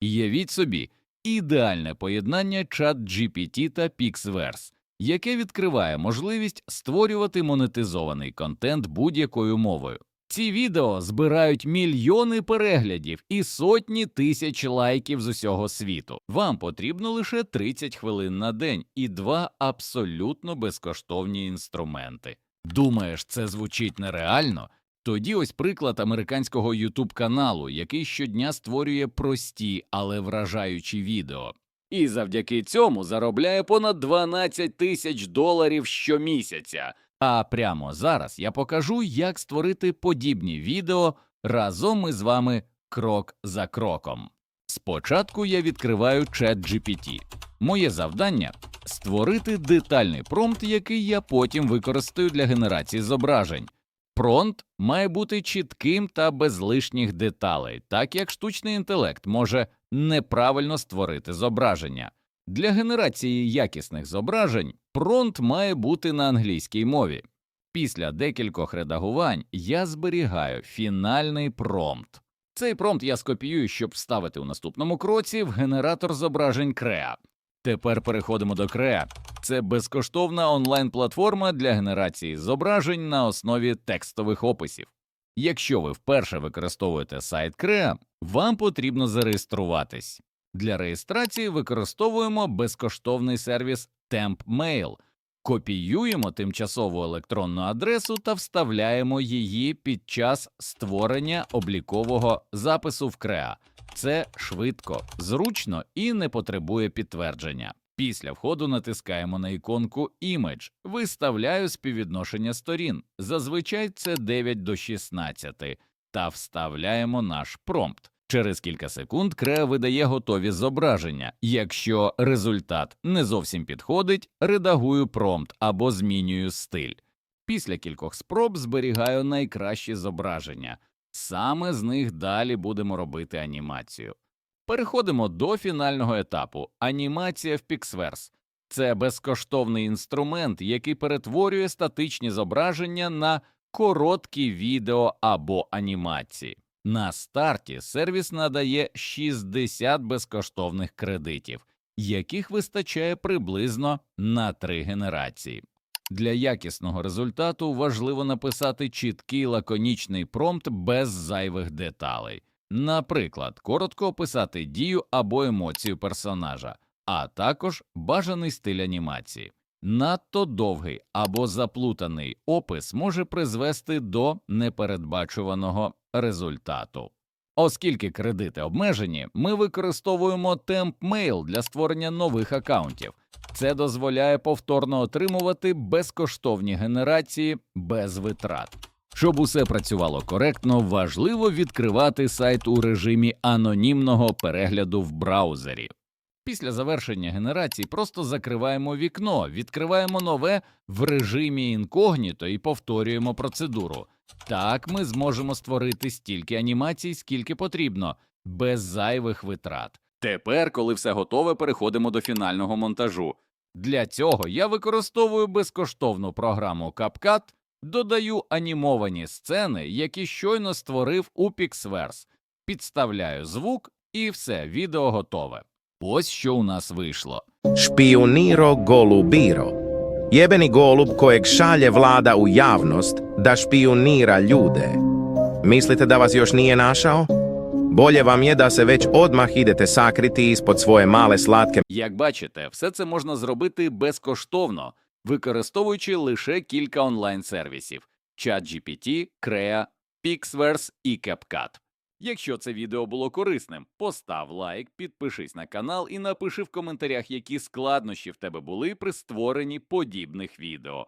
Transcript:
Явіть собі ідеальне поєднання ChatGPT та Pixverse, яке відкриває можливість створювати монетизований контент будь-якою мовою. Ці відео збирають мільйони переглядів і сотні тисяч лайків з усього світу. Вам потрібно лише 30 хвилин на день і два абсолютно безкоштовні інструменти. Думаєш, це звучить нереально? Тоді ось приклад американського YouTube каналу, який щодня створює прості, але вражаючі відео. І завдяки цьому заробляє понад 12 тисяч доларів щомісяця. А прямо зараз я покажу, як створити подібні відео разом із вами крок за кроком. Спочатку я відкриваю ChatGPT. Моє завдання створити детальний промпт, який я потім використаю для генерації зображень. Промпт має бути чітким та без лишніх деталей, так як штучний інтелект може неправильно створити зображення. Для генерації якісних зображень промпт має бути на англійській мові. Після декількох редагувань я зберігаю фінальний промпт. Цей промпт я скопіюю, щоб вставити у наступному кроці в генератор зображень Crea. Тепер переходимо до Crea. Це безкоштовна онлайн-платформа для генерації зображень на основі текстових описів. Якщо ви вперше використовуєте сайт Crea, вам потрібно зареєструватись. Для реєстрації використовуємо безкоштовний сервіс TempMail, копіюємо тимчасову електронну адресу та вставляємо її під час створення облікового запису в Crea. Це швидко, зручно і не потребує підтвердження. Після входу натискаємо на іконку Image, виставляю співвідношення сторін, зазвичай це 9 до 16, та вставляємо наш промпт. Через кілька секунд Crea видає готові зображення. Якщо результат не зовсім підходить, редагую промпт або змінюю стиль. Після кількох спроб зберігаю найкращі зображення. Саме з них далі будемо робити анімацію. Переходимо до фінального етапу анімація в Pixverse. Це безкоштовний інструмент, який перетворює статичні зображення на короткі відео або анімації. На старті сервіс надає 60 безкоштовних кредитів, яких вистачає приблизно на три генерації. Для якісного результату важливо написати чіткий лаконічний промпт без зайвих деталей. Наприклад, коротко описати дію або емоцію персонажа, а також бажаний стиль анімації. Надто довгий або заплутаний опис може призвести до непередбачуваного результату. Оскільки кредити обмежені, ми використовуємо TempMail для створення нових акаунтів. Це дозволяє повторно отримувати безкоштовні генерації без витрат. Щоб усе працювало коректно, важливо відкривати сайт у режимі анонімного перегляду в браузері. Після завершення генерації просто закриваємо вікно, відкриваємо нове в режимі інкогніто і повторюємо процедуру. Так ми зможемо створити стільки анімацій, скільки потрібно, без зайвих витрат. Тепер, коли все готове, переходимо до фінального монтажу. Для цього я використовую безкоштовну програму CapCut, додаю анімовані сцени, які щойно створив у Pixverse, підставляю звук і все, відео готове. Ось що у нас вийшло. Špioniro golubiro. Jebeni golub kojeg šalje vlada u javnost da špionira ljude. Mislite da vas još nije našao? Bolje vam je da se već odmah idete sakriti ispod svoje male slatke Як бачите, все це можна зробити безкоштовно, використовуючи лише кілька онлайн-сервісів: ChatGPT, Crea, Pixverse і CapCut. Якщо це відео було корисним, постав лайк, підпишись на канал і напиши в коментарях, які складнощі в тебе були при створенні подібних відео.